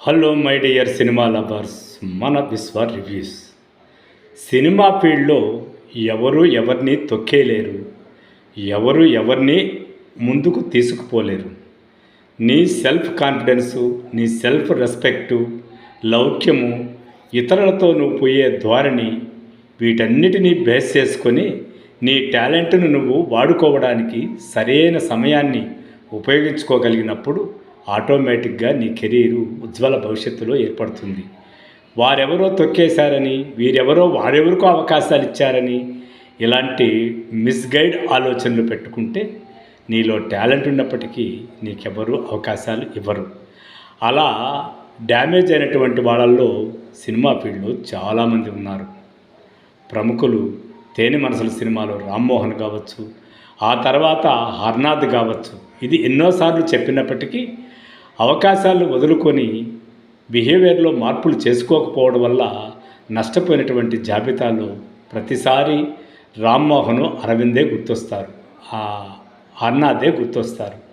Hello my dear cinema lovers మన Vishwa reviews. Cinema ఫీల్డ్లో ఎవరు ఎవరిని తొక్కేయలేరు ఎవరు ఎవరిని ముందుకు తీసుకుపోలేరు. నీ సెల్ఫ్ కాన్ఫిడెన్సు నీ సెల్ఫ్ రెస్పెక్టు లౌక్యము ఇతరులతో నువ్వు పోయే ధోరణి వీటన్నిటినీ బేస్ చేసుకొని నీ టాలెంట్ను నువ్వు వాడుకోవడానికి సరైన సమయాన్ని ఉపయోగించుకోగలిగినప్పుడు ఆటోమేటిక్గా నీ కెరీరు ఉజ్వల భవిష్యత్తులో ఏర్పడుతుంది. వారెవరో తొక్కేశారని వీరెవరో వారెవరికో అవకాశాలు ఇచ్చారని ఇలాంటి మిస్గైడ్ ఆలోచనలు పెట్టుకుంటే నీలో టాలెంట్ ఉన్నప్పటికీ నీకెవరు అవకాశాలు ఇవ్వరు. అలా డ్యామేజ్ అయినటువంటి వాళ్ళల్లో సినిమా ఫీల్డ్లో చాలామంది ఉన్నారు. ప్రముఖులు తేనె మనసుల సినిమాలో రామ్మోహన్ కావచ్చు ఆ తర్వాత హర్నాథ్ కావచ్చు. ఇది ఎన్నోసార్లు చెప్పినప్పటికీ అవకాశాలు వదులుకొని బిహేవియర్లో మార్పులు చేసుకోకపోవడం వల్ల నష్టపోయినటువంటి జాబితాలో ప్రతిసారి రామ్మోహను అరవిందే గుర్తొస్తారు. ఆ హర్నాథే గుర్తొస్తారు.